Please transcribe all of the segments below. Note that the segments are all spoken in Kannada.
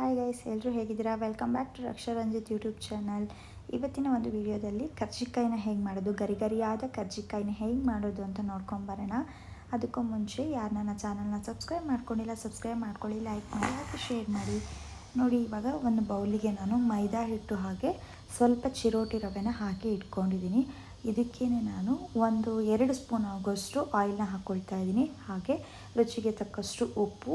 ಹಾಯ್ ಗೈಸ್ ಎಲ್ಲರೂ ಹೇಗಿದ್ದೀರಾ? Welcome back to Raksha Ranjith YouTube channel ಇವತ್ತಿನ ಒಂದು ವಿಡಿಯೋದಲ್ಲಿ ಕರ್ಜಿಕಾಯಿನ ಹೇಗೆ ಮಾಡೋದು ಗರಿ ಗರಿಯಾದ ಕರ್ಜಿಕಾಯಿನ ಹೇಗೆ ಮಾಡೋದು ಅಂತ ನೋಡ್ಕೊಂಬರೋಣ ಅದಕ್ಕೂ ಮುಂಚೆ ಯಾರು ನನ್ನ ಚಾನಲ್ನ ಸಬ್ಸ್ಕ್ರೈಬ್ ಮಾಡ್ಕೊಂಡಿಲ್ಲ ಸಬ್ಸ್ಕ್ರೈಬ್ ಮಾಡ್ಕೊಳ್ಳಿ ಲೈಕ್ ಮಾಡಿ, ಹಾಗೆ ಶೇರ್ ಮಾಡಿ. ನೋಡಿ, ಇವಾಗ ಒಂದು ಬೌಲಿಗೆ ನಾನು ಮೈದಾ ಹಿಟ್ಟು ಹಾಗೆ ಸ್ವಲ್ಪ ಚಿರೋಟಿ ರವೆನ ಹಾಕಿ ಇಟ್ಕೊಂಡಿದ್ದೀನಿ. ಇದಕ್ಕೇ ನಾನು ಒಂದು ಎರಡು ಸ್ಪೂನ್ ಆಗೋಷ್ಟು ಆಯಿಲ್ನ ಹಾಕ್ಕೊಳ್ತಾ ಇದ್ದೀನಿ. ಹಾಗೆ ರುಚಿಗೆ ತಕ್ಕಷ್ಟು ಉಪ್ಪು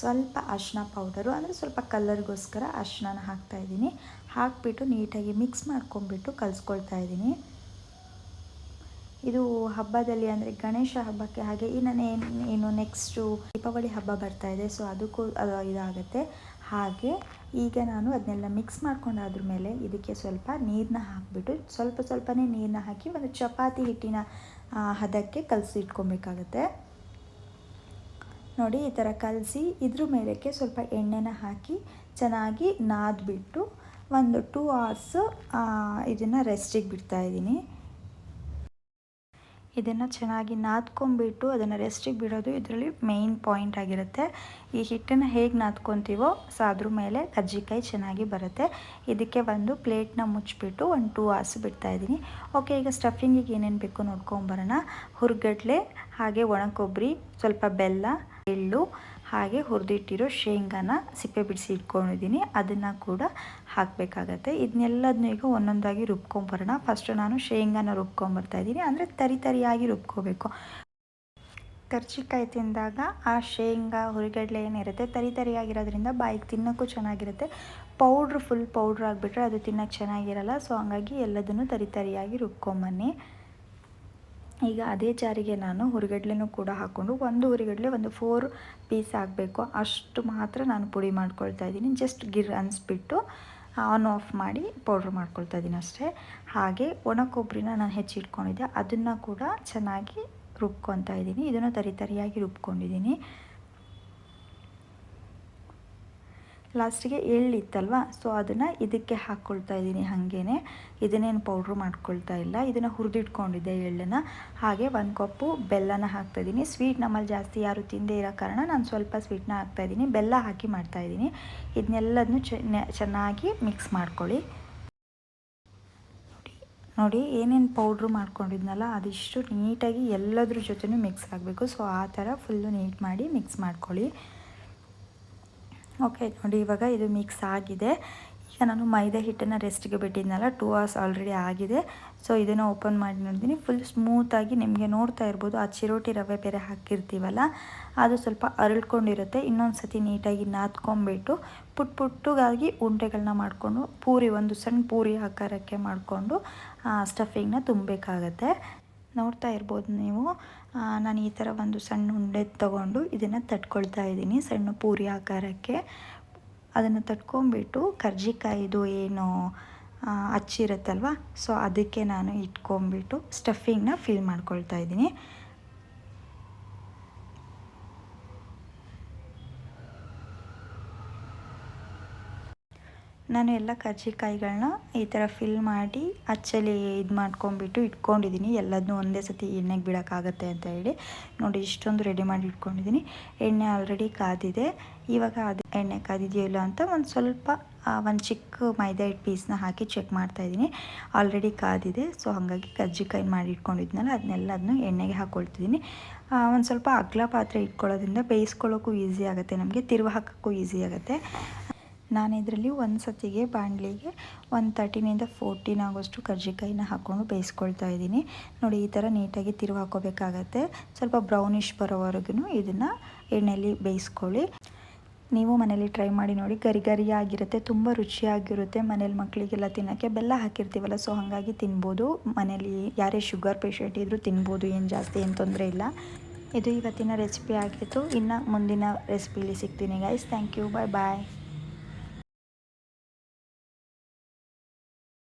ಸ್ವಲ್ಪ ಅರಿಶಿನ ಪೌಡರು ಅಂದರೆ ಸ್ವಲ್ಪ ಕಲರ್ಗೋಸ್ಕರ ಅರಿಶಿನ ಹಾಕ್ತಾಯಿದ್ದೀನಿ ಹಾಕಿಬಿಟ್ಟು ನೀಟಾಗಿ ಮಿಕ್ಸ್ ಮಾಡ್ಕೊಂಬಿಟ್ಟು ಕಲಿಸ್ಕೊಳ್ತಾ ಇದ್ದೀನಿ. ಇದು ಹಬ್ಬದಲ್ಲಿ ಅಂದರೆ ಗಣೇಶ ಹಬ್ಬಕ್ಕೆ ಹಾಗೆ ಇನ್ನು ಏನು ನೆಕ್ಸ್ಟು ದೀಪಾವಳಿ ಹಬ್ಬ ಬರ್ತಾ ಇದೆ ಸೊ ಅದಕ್ಕೂ ಅದು ಇದಾಗುತ್ತೆ. ಹಾಗೆ ಈಗ ನಾನು ಅದನ್ನೆಲ್ಲ ಮಿಕ್ಸ್ ಮಾಡ್ಕೊಂಡಾದ್ರ ಮೇಲೆ ಇದಕ್ಕೆ ಸ್ವಲ್ಪ ನೀರನ್ನ ಹಾಕಿಬಿಟ್ಟು ಸ್ವಲ್ಪ ಸ್ವಲ್ಪನೇ ನೀರನ್ನ ಹಾಕಿ ಒಂದು ಚಪಾತಿ ಹಿಟ್ಟಿನ ಹದಕ್ಕೆ ಕಲಸಿ ಇಟ್ಕೊಬೇಕಾಗತ್ತೆ ನೋಡಿ ಈ ಥರ ಕಲಸಿ ಇದ್ರ ಮೇಲಕ್ಕೆ ಸ್ವಲ್ಪ ಎಣ್ಣೆನ ಹಾಕಿ ಚೆನ್ನಾಗಿ ನಾದ್ಬಿಟ್ಟು ಒಂದು ಟೂ ಅವರ್ಸ್ ಇದನ್ನು ರೆಸ್ಟಿಗೆ ಬಿಡ್ತಾಯಿದ್ದೀನಿ ಇದನ್ನು ಚೆನ್ನಾಗಿ ನಾದ್ಕೊಂಬಿಟ್ಟು ಅದನ್ನು ರೆಸ್ಟಿಗೆ ಬಿಡೋದು ಇದರಲ್ಲಿ ಮೇಯ್ನ್ ಪಾಯಿಂಟ್ ಆಗಿರುತ್ತೆ. ಈ ಹಿಟ್ಟನ್ನು ಹೇಗೆ ನಾದ್ಕೊತೀವೋ, ಸೊ ಅದ್ರ ಮೇಲೆ ಕಜ್ಜಿಕಾಯಿ ಚೆನ್ನಾಗಿ ಬರುತ್ತೆ. ಇದಕ್ಕೆ ಒಂದು ಪ್ಲೇಟ್ನ ಮುಚ್ಚಿಬಿಟ್ಟು ಒಂದು ಟೂ ಅವರ್ಸ್ ಬಿಡ್ತಾಯಿದ್ದೀನಿ ಓಕೆ ಈಗ ಸ್ಟಫಿಂಗಿಗೆ ಏನೇನು ಬೇಕು ನೋಡ್ಕೊಂಬರೋಣ ಹುರ್ಗಡ್ಲೆ, ಹಾಗೆ ಒಣ ಕೊಬ್ಬರಿ ಸ್ವಲ್ಪ ಬೆಲ್ಲ ಎಳ್ಳು ಹಾಗೆ ಹುರಿದಿಟ್ಟಿರೋ ಶೇಂಗಾನ ಸಿಪ್ಪೆ ಬಿಡಿಸಿ ಇಟ್ಕೊಂಡಿದ್ದೀನಿ. ಅದನ್ನು ಕೂಡ ಹಾಕಬೇಕಾಗತ್ತೆ. ಇದನ್ನೆಲ್ಲದನ್ನೂ ಈಗ ಒಂದೊಂದಾಗಿ ರುಬ್ಕೊಂಬರೋಣ. ಫಸ್ಟು ನಾನು ಶೇಂಗಾನ ರುಬ್ಕೊಂಬರ್ತಾಯಿದ್ದೀನಿ ಅಂದರೆ ತರಿ ತರಿಯಾಗಿ ರುಬ್ಕೋಬೇಕು. ಕರ್ಚಿಕಾಯಿ ತಿಂದಾಗ ಆ ಶೇಂಗಾ ಹುರಿಗಡಲೆ ಏನಿರುತ್ತೆ, ತರಿ ತರಿಯಾಗಿರೋದ್ರಿಂದ ಬಾಯಿಗೆ ತಿನ್ನೋಕ್ಕೂ ಚೆನ್ನಾಗಿರುತ್ತೆ. ಪೌಡ್ರ್, ಫುಲ್ ಪೌಡ್ರ್ ಆಗಿಬಿಟ್ರೆ ಅದು ತಿನ್ನೋಕ್ಕೆ ಚೆನ್ನಾಗಿರಲ್ಲ. ಸೊ ಹಂಗಾಗಿ ಎಲ್ಲದನ್ನು ತರಿ ತರಿಯಾಗಿ ರುಬ್ಕೊಂಬನ್ನಿ. ಈಗ ಅದೇ ಜಾರಿಗೆ ನಾನು ಹುರಿಗಡ್ಲೆನೂ ಕೂಡ ಹಾಕ್ಕೊಂಡು ಒಂದು ಹುರಿಗಡ್ಲೆ ಒಂದು ಫೋರ್ ಪೀಸ್ ಆಗಬೇಕು. ಅಷ್ಟು ಮಾತ್ರ ನಾನು ಪುಡಿ ಮಾಡ್ಕೊಳ್ತಾ ಇದ್ದೀನಿ. ಜಸ್ಟ್ ಗಿರ್ ಅನ್ಸ್ಬಿಟ್ಟು ಆನ್ ಆಫ್ ಮಾಡಿ ಪೌಡ್ರ್ ಮಾಡ್ಕೊಳ್ತಾ ಇದ್ದೀನಿ ಅಷ್ಟೇ. ಹಾಗೆ ಒಣ ಕೊಬ್ಬರಿನ ನಾನು ಹೆಚ್ಚಿಟ್ಕೊಂಡಿದ್ದೆ ಅದನ್ನು ಕೂಡ ಚೆನ್ನಾಗಿ ರುಬ್ಕೊತಾ ಇದ್ದೀನಿ. ಇದನ್ನು ತರಿ ತರಿಯಾಗಿ ರುಬ್ಕೊಂಡಿದ್ದೀನಿ. ಲಾಸ್ಟಿಗೆ ಎಳ್ಳಿತ್ತಲ್ವ? ಸೊ ಅದನ್ನು ಇದಕ್ಕೆ ಹಾಕ್ಕೊಳ್ತಾ ಇದ್ದೀನಿ ಹಾಗೇ ಇದನ್ನೇನು ಪೌಡ್ರು ಮಾಡ್ಕೊಳ್ತಾ ಇಲ್ಲ. ಇದನ್ನು ಹುರಿದಿಟ್ಕೊಂಡಿದ್ದೆ ಎಳ್ಳನ್ನು. ಹಾಗೆ ಒಂದು ಕಪ್ಪು ಬೆಲ್ಲನ ಹಾಕ್ತಾಯಿದ್ದೀನಿ ಸ್ವೀಟ್ ನಮ್ಮಲ್ಲಿ ಜಾಸ್ತಿ ಯಾರು ತಿಂದೇ ಇರೋ ಕಾರಣ ನಾನು ಸ್ವಲ್ಪ ಸ್ವೀಟ್ನ ಹಾಕ್ತಾಯಿದ್ದೀನಿ ಬೆಲ್ಲ ಹಾಕಿ ಮಾಡ್ತಾಯಿದ್ದೀನಿ ಇದನ್ನೆಲ್ಲದನ್ನು ಚೆನ್ನಾಗಿ ಮಿಕ್ಸ್ ಮಾಡ್ಕೊಳ್ಳಿ. ನೋಡಿ ಏನೇನು ಪೌಡ್ರು ಮಾಡ್ಕೊಂಡಿದ್ನಲ್ಲ, ಅದಿಷ್ಟು ನೀಟಾಗಿ ಎಲ್ಲದ್ರ ಜೊತೆನೂ ಮಿಕ್ಸ್ ಆಗಬೇಕು. ಸೊ ಆ ಥರ ಫುಲ್ಲು ನೀಟ್ ಮಾಡಿ ಮಿಕ್ಸ್ ಮಾಡ್ಕೊಳ್ಳಿ. ಓಕೆ ನೋಡಿ, ಇವಾಗ ಇದು ಮಿಕ್ಸ್ ಆಗಿದೆ. ಈಗ ನಾನು ಮೈದಾ ಹಿಟ್ಟನ್ನು ರೆಸ್ಟ್ಗೆ ಬಿಟ್ಟಿದ್ನಲ್ಲ ಟೂ ಅವರ್ಸ್ ಆಲ್ರೆಡಿ ಆಗಿದೆ. ಸೊ ಇದನ್ನು ಓಪನ್ ಮಾಡಿ ನೋಡ್ತೀನಿ. ಫುಲ್ ಸ್ಮೂತಾಗಿ ನಿಮಗೆ ನೋಡ್ತಾ ಇರ್ಬೋದು. ಆ ಚಿರೋಟಿ ರವೆ ಬೇರೆ ಹಾಕಿರ್ತೀವಲ್ಲ, ಅದು ಸ್ವಲ್ಪ ಅರಳ್ಕೊಂಡಿರುತ್ತೆ. ಇನ್ನೊಂದು ಸತಿ ನೀಟಾಗಿ ನಾದ್ಕೊಂಬಿಟ್ಟು ಪುಟ್ ಪುಟ್ಟಗಾಗಿ ಉಂಡೆಗಳನ್ನ ಮಾಡಿಕೊಂಡು, ಪೂರಿ, ಒಂದು ಸಣ್ಣ ಪೂರಿ ಆಕಾರಕ್ಕೆ ಮಾಡಿಕೊಂಡು ಸ್ಟಫಿಂಗ್ನ ತುಂಬಬೇಕಾಗತ್ತೆ. ನೋಡ್ತಾ ಇರ್ಬೋದು ನೀವು. ನಾನು ಈ ಥರ ಒಂದು ಸಣ್ಣ ಉಂಡೆ ತಗೊಂಡು ಇದನ್ನು ತಟ್ಕೊಳ್ತಾ ಇದ್ದೀನಿ, ಸಣ್ಣ ಪೂರಿ ಆಕಾರಕ್ಕೆ. ಅದನ್ನು ತಟ್ಕೊಂಬಿಟ್ಟು ಕರ್ಜಿಕಾಯಿದು ಏನು ಅಚ್ಚಿರುತ್ತಲ್ವ? ಸೊ ಅದಕ್ಕೆ ನಾನು ಇಟ್ಕೊಂಬಿಟ್ಟು ಸ್ಟಫಿಂಗ್ನ ಫಿಲ್ ಮಾಡ್ಕೊಳ್ತಾ ಇದ್ದೀನಿ. ನಾನು ಎಲ್ಲ ಕರ್ಜಿಕಾಯಿಗಳನ್ನ ಈ ಥರ ಫಿಲ್ ಮಾಡಿ ಅಚ್ಚಲಿ ಇದು ಮಾಡ್ಕೊಂಡ್ಬಿಟ್ಟು ಇಟ್ಕೊಂಡಿದ್ದೀನಿ. ಎಲ್ಲದನ್ನೂ ಒಂದೇ ಸತಿ ಎಣ್ಣೆಗೆ ಬಿಡೋಕ್ಕಾಗತ್ತೆ ಅಂತ ಹೇಳಿ. ನೋಡಿ, ಇಷ್ಟೊಂದು ರೆಡಿ ಮಾಡಿ ಇಟ್ಕೊಂಡಿದ್ದೀನಿ. ಎಣ್ಣೆ ಆಲ್ರೆಡಿ ಕಾದಿದೆ. ಇವಾಗ ಅದು ಎಣ್ಣೆ ಕಾದಿದೆಯೋ ಇಲ್ಲ ಅಂತ ಒಂದು ಸ್ವಲ್ಪ ಒಂದು ಚಿಕ್ಕ ಮೈದಾ ಹಿಟ್ಟು ಪೀಸ್ನ ಹಾಕಿ ಚೆಕ್ ಮಾಡ್ತಾಯಿದ್ದೀನಿ ಆಲ್ರೆಡಿ ಕಾದಿದೆ. ಸೊ ಹಾಗಾಗಿ ಕಜ್ಜಿಕಾಯಿ ಮಾಡಿ ಇಟ್ಕೊಂಡಿದ್ನಲ್ಲ ಅದನ್ನೆಲ್ಲ ಅದನ್ನು ಎಣ್ಣೆಗೆ ಹಾಕ್ಕೊಳ್ತಿದ್ದೀನಿ ಒಂದು ಸ್ವಲ್ಪ ಅಗ್ಲ ಪಾತ್ರೆ ಇಟ್ಕೊಳ್ಳೋದ್ರಿಂದ ಬೇಯಿಸ್ಕೊಳ್ಳೋಕ್ಕೂ ಈಸಿ ಆಗುತ್ತೆ. ನಮಗೆ ತಿರುವ ಹಾಕೋಕ್ಕೂ ಈಸಿ ಆಗುತ್ತೆ. ನಾನು ಇದರಲ್ಲಿ ಒಂದು ಸತಿಗೆ ಬಾಣಲಿಗೆ ಒಂದು ತರ್ಟಿನಿಂದ ಫೋರ್ಟೀನ್ ಆಗೋಷ್ಟು ಕರ್ಜಿಕಾಯಿನ ಹಾಕ್ಕೊಂಡು ಬೇಯಿಸ್ಕೊಳ್ತಾ ಇದ್ದೀನಿ. ನೋಡಿ, ಈ ಥರ ನೀಟಾಗಿ ತಿರುವು ಹಾಕೋಬೇಕಾಗತ್ತೆ ಸ್ವಲ್ಪ ಬ್ರೌನಿಷ್ ಬರೋವರೆಗೂ ಇದನ್ನು ಎಣ್ಣೆಯಲ್ಲಿ ಬೇಯಿಸ್ಕೊಳ್ಳಿ. ನೀವು ಮನೇಲಿ ಟ್ರೈ ಮಾಡಿ ನೋಡಿ, ಗರಿ ಗರಿಯಾಗಿರುತ್ತೆ, ತುಂಬ ರುಚಿಯಾಗಿರುತ್ತೆ ಮನೇಲಿ ಮಕ್ಕಳಿಗೆಲ್ಲ ತಿನ್ನೋಕ್ಕೆ. ಬೆಲ್ಲ ಹಾಕಿರ್ತೀವಲ್ಲ ಸೊ ಹಾಗಾಗಿ ತಿನ್ಬೋದು. ಮನೇಲಿ ಯಾರೇ ಶುಗರ್ ಪೇಷಂಟ್ ಇದ್ದರೂ ತಿನ್ಬೋದು, ಏನು ಜಾಸ್ತಿ ಏನು ತೊಂದರೆ ಇಲ್ಲ. ಇದು ಇವತ್ತಿನ ರೆಸಿಪಿ ಆಗಿತ್ತು. ಇನ್ನು ಮುಂದಿನ ರೆಸಿಪಿಲಿ ಸಿಗ್ತೀನಿ guys thank you bye bye